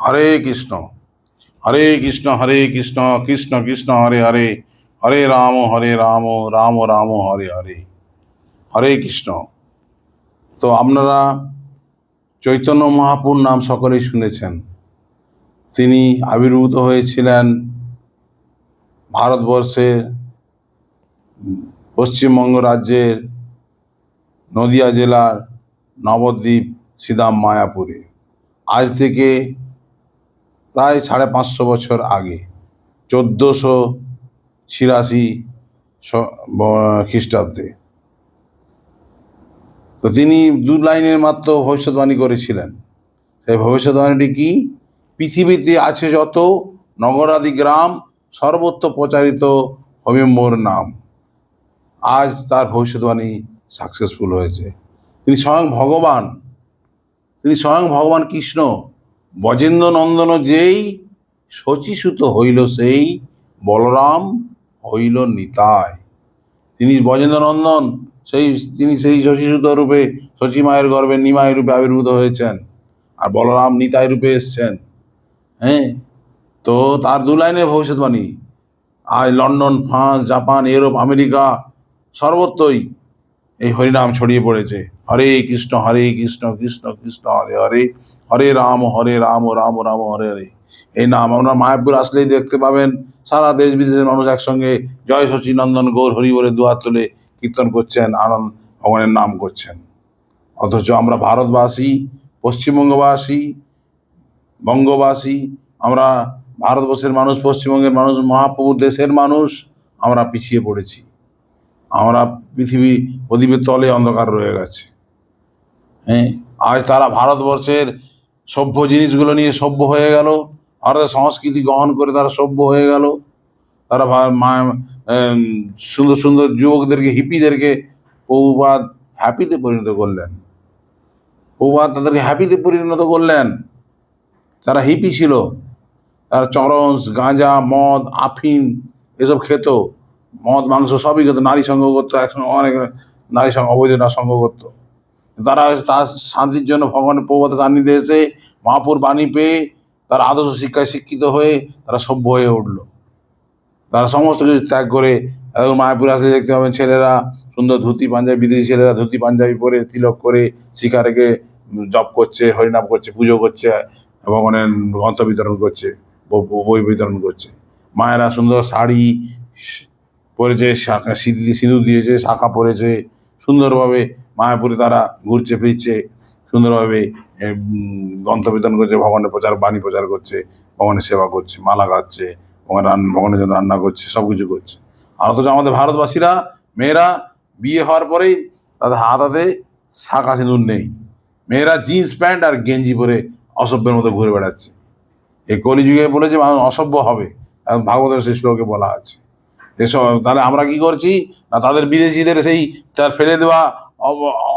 হরে কৃষ্ণ হরে কৃষ্ণ হরে কৃষ্ণ কৃষ্ণ কৃষ্ণ, হরে হরে হরে রাম হরে রাম রাম রাম, হরে হরে হরে কৃষ্ণ। তো আপনারা চৈতন্য মহাপুর নাম সকলেই শুনেছেন। তিনি আবির্ভূত হয়েছিলেন ভারতবর্ষের পশ্চিমবঙ্গ রাজ্যের নদিয়া জেলার নবদ্বীপ সিদাম মায়াপুরে আজ থেকে প্রায় সাড়ে পাঁচশো বছর আগে, চোদ্দোশো ছিয়াশি খ্রিস্টাব্দে। তো তিনি দু লাইনের মাত্র ভবিষ্যৎবাণী করেছিলেন। সেই ভবিষ্যৎবাণীটি কি? পৃথিবীতে আছে যত নগরাদি গ্রাম, সর্বত্র প্রচারিত হবে নাম। আজ তার ভবিষ্যৎবাণী সাকসেসফুল হয়েছে। তিনি স্বয়ং ভগবান। তিনি স্বয়ং ভগবান কৃষ্ণ। বজেন্দ্র নন্দন যেই শচীসুত হইল সেই, বলরাম হইল নিতাই। তিনি বজেন্দ্র নন্দন সেই, তিনি সেই শশীসুত রূপে শচী মায়ের গর্ভে নিমাই রূপে আবির্ভূত হয়েছেন আর বলরাম নিতাই রূপে এসছেন। হ্যাঁ? তো তার দু লাইনের ভবিষ্যৎবাণী, আজ London, France, Japan, Europe, America, সর্বত্রই এই হরিনাম ছড়িয়ে পড়েছে। হরে কৃষ্ণ হরে কৃষ্ণ কৃষ্ণ কৃষ্ণ, হরে হরে। হরে রাম হরে রাম রাম রাম, হরে হরে। এই নাম আমরা মায়াপুর আসলেই দেখতে পাবেন। সারা দেশ বিদেশের মানুষ একসঙ্গে জয় শচী নন্দন গৌর হরি বলে দুহাত তুলে কীর্তন করছেন, আনন্দ, ভগবানের নাম করছেন। অথচ আমরা ভারতবাসী, পশ্চিমবঙ্গবাসী, বঙ্গবাসী, আমরা ভারতবর্ষের মানুষ, পশ্চিমবঙ্গের মানুষ মহাপ্রভুর দেশের মানুষ, আমরা পিছিয়ে পড়েছি। আমরা পৃথিবী প্রদীপের তলে অন্ধকার রয়ে গেছে। হ্যাঁ আজ তারা ভারতবর্ষের সভ্য জিনিসগুলো নিয়ে সভ্য হয়ে গেল। ভারতের সংস্কৃতি গ্রহণ করে তারা সভ্য হয়ে গেল। তারা সুন্দর সুন্দর যুবকদেরকে হিপিদেরকে পৌবাদ হ্যাপিতে পরিণত করলেন। পৌবাদ তাদেরকে হ্যাপিতে পরিণত করলেন। তারা হিপি ছিল। তারা চরস গাঁজা, মদ, আফিম এসব খেত। মদ, মাংস সবই খেত। নারী সঙ্গ করতো, একসঙ্গে অনেক নারী সঙ্গে, অবৈধ সঙ্গ করতো। তারা তার শান্তির জন্য ভগবানের প্রভাতে সান্নিধ্যে এসে মহাপুর বাণী পেয়ে তার আদর্শ শিক্ষায় শিক্ষিত হয়ে তারা সভ্য হয়ে উঠল। তারা সমস্ত কিছু ত্যাগ করে এবং মায়াপুর আসলে দেখতে পাবেন ছেলেরা সুন্দর ধুতি, পাঞ্জাবি, বিদেশি ছেলেরা ধুতি, পাঞ্জাবি পরে তিলক করে শিখা রেখে জপ করছে, হরিনাম করছে, পুজো করছে ভগবানের গ্রন্থ বিতরণ করছে, বই বিতরণ করছে। মায়েরা সুন্দর শাড়ি পরেছে সিঁদুর দিয়েছে, শাখা পরেছে, সুন্দরভাবে মায়াপুরে তারা ঘুরছে, ফিরছে, সুন্দরভাবে গ্রন্থ বিতরণ করছে, ভগবানের প্রচার, বাণী প্রচার করছে, ভগবানের সেবা করছে, মালা গাচ্ছে, ভগবান ভগবানের জন্য রান্না করছে সব কিছু করছে। আর অথচ আমাদের ভারতবাসীরা, মেয়েরা বিয়ে হওয়ার পরেই তাদের হাত হাতে শাখা সিঁদুর নেই। মেয়েরা জিন্স প্যান্ট আর গেঞ্জি পরে অসভ্যের মতো ঘুরে বেড়াচ্ছে। এই কলিযুগে বলেছে, মানুষ অসভ্য হবে। ভাগবতের সেই শ্লোকে বলা আছে। এসব, তাহলে আমরা কি করছি? না তাদের বিদেশিদের সেই, তার ফেলে দেওয়া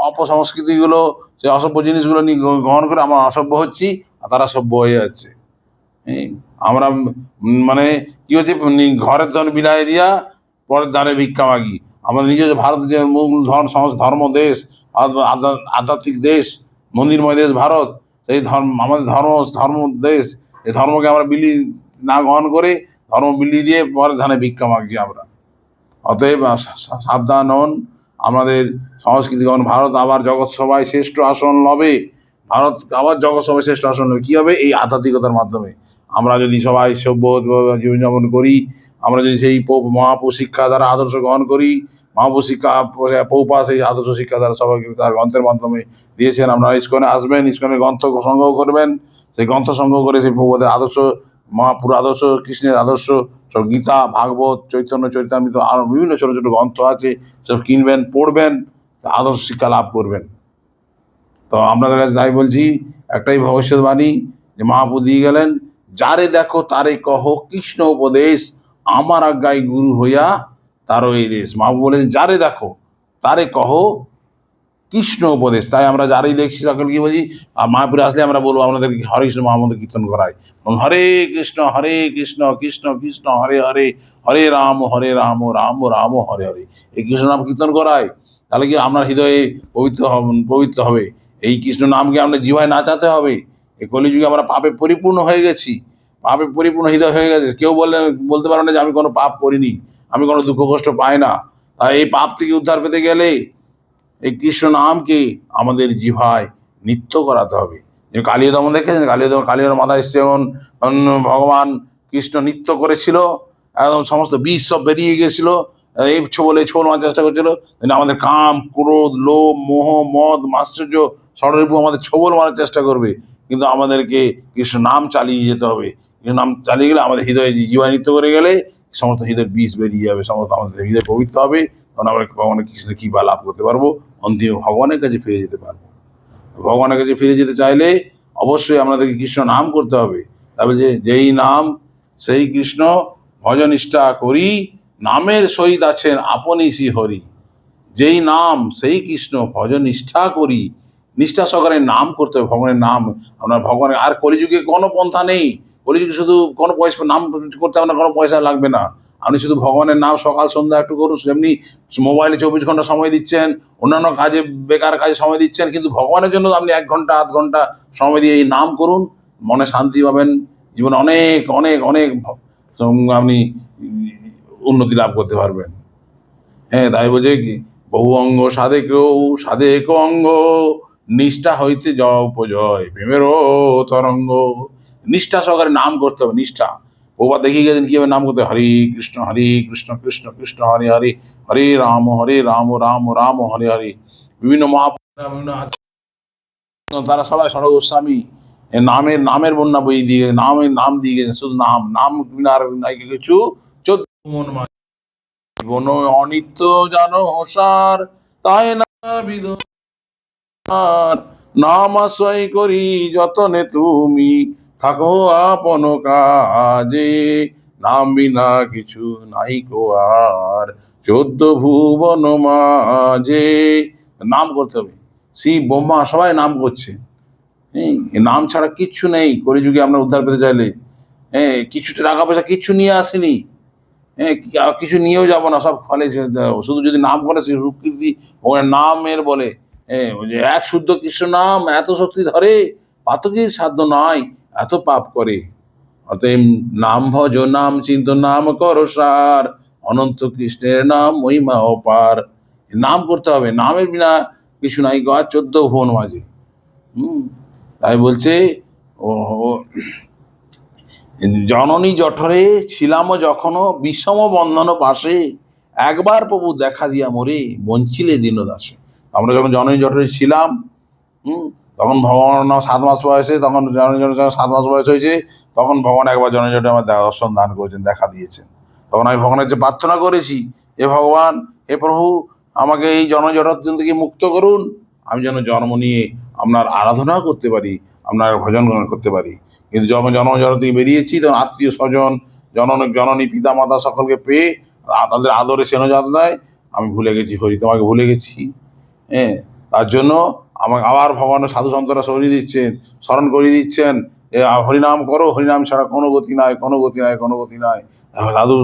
অপসংস্কৃতিগুলো সেই অসভ্য জিনিসগুলো নিয়ে গ্রহণ করে আমরা অসভ্য হচ্ছি, আর তারা সভ্য হয়ে যাচ্ছে। আমরা মানে কী হচ্ছে ঘরের ধন বিলাই দিয়া পরের ধারে ভিক্ষা মাগি। আমাদের নিজের ভারত যে মূল ধর্ম সমাজ ধর্ম দেশ আধ্যাত্মিক দেশ, মন্দিরময় দেশ ভারত, সেই ধর্ম, আমাদের ধর্ম ধর্ম দেশ এই ধর্মকে আমরা বিলি না গ্রহণ করে ধর্ম বিলি দিয়ে পরের ধানে ভিক্ষা মাগছি আমরা। অতএব সাবধান হন। আমাদের সংস্কৃতি গ্রহণ ভারত আবার জগৎ সভায় শ্রেষ্ঠ আসন লবে। ভারত আবার জগৎ সভায় শ্রেষ্ঠ আসন লবে। কী হবে? এই আধ্যাত্মিকতার মাধ্যমে। আমরা যদি সবাই সভ্য জীবনযাপন করি, আমরা যদি সেই মহাপু শিক্ষা দ্বারা আদর্শ গ্রহণ করি মহাপু শিক্ষা পৌপা সেই আদর্শ শিক্ষা দ্বারা সবাইকে তার গ্রন্থের মাধ্যমে দিয়েছেন। আপনারা ইস্কনে আসবেন ইস্কনে গ্রন্থ সংগ্রহ করবেন। সেই গ্রন্থ সংগ্রহ করে সেই প্রভুদের আদর্শ মহাপুর আদর্শ, কৃষ্ণের আদর্শ, সব গীতা, ভাগবত, চৈতন্য চৈতামৃত আরও বিভিন্ন ছোটো ছোটো গ্রন্থ আছে, সব কিনবেন, পড়বেন আদর্শ শিক্ষা লাভ করবেন। তো আপনাদের কাছে তাই বলছি, একটাই ভবিষ্যৎবাণী যে মহাপু দিয়ে গেলেন, যারে দেখো তারে কহ কৃষ্ণ উপদেশ, আমার আজ্ঞায় গুরু হইয়া তারও এই দেশ। মহাপু বলেছেন, যারে দেখো তারে কহ কৃষ্ণ উপদেশ। তাই আমরা যারাই দেখছি সকল কি বলছি আর মায়াপুরে আসলে আমরা বলব আমাদের হরে কৃষ্ণ মহামন্ত্র কীর্তন করাই। হরে কৃষ্ণ হরে কৃষ্ণ কৃষ্ণ কৃষ্ণ, হরে হরে হরে রাম হরে রাম রাম রাম, হরে হরে। এই কৃষ্ণ নাম কীর্তন করায় তাহলে কি আপনার হৃদয়ে পবিত্র পবিত্র হবে? এই কৃষ্ণ নামকে আপনার জীবায় নাচাতে হবে? এই কলিযুগে আমরা পাপে পরিপূর্ণ হয়ে গেছি, পাপে পরিপূর্ণ হৃদয় হয়ে গেছে। কেউ বললে, বলতে পারবে না যে আমি কোনো পাপ করিনি, আমি কোনো দুঃখ কষ্ট পাই না। তাই এই পাপ থেকে উদ্ধার পেতে গেলে এই কৃষ্ণ নামকে আমাদের জিভায় নিত্য করাতে হবে। কালীয় দমন দেখেছেন? কালীয় দমন কালীয় মাথা এসছে যেমন ভগবান কৃষ্ণ নৃত্য করেছিল, একদম সমস্ত বিষ সব বেরিয়ে গেছিল এই ছোবলে ছোল মারার চেষ্টা করছিল। আমাদের কাম, ক্রোধ, লোভ, মোহ, মদ মাশ্চর্য ষড়রিপু আমাদের ছোবল মারার চেষ্টা করবে। কিন্তু আমাদেরকে কৃষ্ণ নাম চালিয়ে যেতে হবে। কৃষ্ণ নাম চালিয়ে গেলে আমাদের হৃদয়ে জীবানিত্য করে গেলে সমস্ত হৃদয়ের বিষ বেরিয়ে যাবে, সমস্ত আমাদের হৃদয় পবিত্র হবে। তখন আমরা ভগবানের কৃষ্ণের বা লাভ করতে পারব? অন্তিম ভগবানের কাছে ফিরে যেতে পারব। ভগবানের কাছে ফিরে যেতে চাইলে অবশ্যই আমাদেরকে কৃষ্ণ নাম করতে হবে। তবে যে যেই নাম, সেই কৃষ্ণ ভজনিষ্ঠা করি, নামের সহিত আছেন আপনি শ্রী হরি। যেই নাম, সেই কৃষ্ণ ভজন নিষ্ঠা করি। নিষ্ঠা সহকারে নাম করতে হবে, ভগবানের নাম। আপনার ভগবানের, আর কলিযুগে কোনো পন্থা নেই। কলিযুগে শুধু কোনো পয়সা, নাম করতে আপনার কোনো পয়সা লাগবে না। আপনি শুধু ভগবানের নাম সকাল, সন্ধ্যা একটু করুন যেমনি মোবাইলে চব্বিশ ঘণ্টা সময় দিচ্ছেন, অন্যান্য কাজে, বেকার কাজে সময় দিচ্ছেন, কিন্তু ভগবানের জন্য আপনি এক ঘণ্টা, আধ ঘণ্টা সময় দিয়ে এই নাম করুন, মনে শান্তি পাবেন, জীবনে অনেক অনেক অনেক আপনি উন্নতি লাভ করতে পারবেন। হ্যাঁ তাই বলছে কি, বহু অঙ্গ সাধে কেউ সাধেকেও সাধেক অঙ্গ, নিষ্ঠা হইতে জয় উপজয় প্রেমেরও তরঙ্গ। নিষ্ঠা সহকারে নাম করতে হবে, নিষ্ঠা। বৌবা দেখিয়ে গেছেন কীভাবে নাম করতে হরে কৃষ্ণ হরে কৃষ্ণ কৃষ্ণ কৃষ্ণ হরে হরে হরে রাম হরে রাম রাম রাম হরে হরে বিভিন্ন বিভিন্ন তারা সবাই সড়ক গোস্বামী নামের নামের বন্যা বই দিয়ে নামের নাম দিয়ে গেছে শুধু নাম নাম আর কিছু চোদ্দ মন জীবন অনিত্য জানো সার তাই না নাম আশ্রয় করি যতনে তুমি থাকো আপন কাজে। নাম বিনা কিছু নাই কো আর চোদ্দ ভুবন মাঝে। নাম করতে হবে। শিব ব্রহ্মা সবাই নাম করছে। হ্যাঁ, নাম ছাড়া কিচ্ছু নেই। কলিযুগে আমরা উদ্ধার পেতে চাইলে। হ্যাঁ কিছু টাকা পয়সা কিচ্ছু নিয়ে আসেনি। হ্যাঁ কিছু নিয়েও যাব না। সব ফলে শুধু যদি নাম করে সে সুকৃতি ওখানে নামের বলে। হ্যাঁ এক শুদ্ধ কৃষ্ণ নাম এত শক্তি ধরে পাতকের সাধ্য নাই। এত পাপ করে। অতএব নাম ভজ, নাম চিন্ত, নাম কর সার। অনন্ত কৃষ্ণের নাম মহিমা অপার নাম করতে হবে, নামের বিনা কিছু নাই গা চোদ্দ ভুবন মাঝে হুম, তাই বলছে, ও জননী জঠরে ছিলাম যখনও বিষম বন্ধন পাশে। একবার প্রভু দেখা দিয়া মরে, বঞ্চিলে দিন দাসে আমরা যখন জননী জঠরে ছিলাম, হুম তখন ভগবান সাত মাস বয়সে, তখন জননী জঠরে সাত মাস বয়স হয়েছে, তখন ভগবান একবার জননী জঠরে আমার দর্শন দান করেছেন, দেখা দিয়েছেন। তখন আমি ভগবানের যে প্রার্থনা করেছি এ ভগবান, হে প্রভু, আমাকে এই জনজঠর থেকে মুক্ত করুন। আমি যেন জন্ম নিয়ে আপনার আরাধনা করতে পারি, আপনার ভজন গ্রহণ করতে পারি। কিন্তু যখন জনজগৎ থেকে বেরিয়েছি, তখন আত্মীয় স্বজন, জনন জননী পিতা মাতা সকলকে পেয়ে, তাদের আদরে সেন যাতনায় আমি ভুলে গেছি, হরি তোমাকে ভুলে গেছি। হ্যাঁ তার জন্য আমাকে আবার ভগবানের সাধু সন্তরা সরিয়ে দিচ্ছেন, স্মরণ করিয়ে দিচ্ছেন হরিনাম করো, হরিনাম ছাড়া কোনো গতি নাই, কোনো গতি নাই, কোনো গতি নাই। সাধু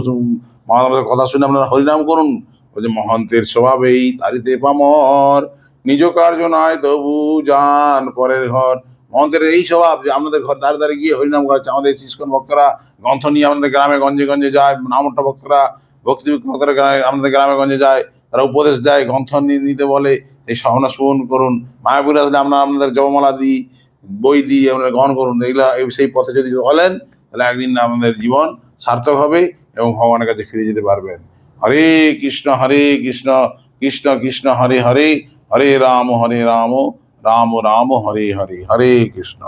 মহারাজের কথা শুনে আপনারা হরিনাম করুন। বলছে মহন্তের স্বভাবেই তারিতে পামর, নিজ কার্য নাই তবু যান পরের ঘর। মহন্তের এই স্বভাব যে আমাদের ঘর দ্বারে দ্বারে গিয়ে হরিনাম গাচ্ছে আমাদের ইস্কন ভক্তরা গ্রন্থ নিয়ে আমাদের গ্রামে গঞ্জে গঞ্জে যায়। নামটা ভক্তরা, ভক্তি ভক্তরা আমাদের গ্রামে গঞ্জে যায়। তারা উপদেশ দেয়, গ্রন্থ নিতে বলে। এই সাহনা শোভন করুন, মায়াপুর আসলে আমরা আপনাদের জবমালা দিই, বই দিই, আপনারা গ্রহণ করুন এগুলা সেই পথে যদি বলেন তাহলে একদিন আমাদের জীবন সার্থক হবে এবং ভগবানের কাছে ফিরে যেতে পারবেন। হরে কৃষ্ণ হরে কৃষ্ণ কৃষ্ণ কৃষ্ণ, হরে হরে হরে রাম হরে রাম রাম রাম, হরে হরে হরে কৃষ্ণ।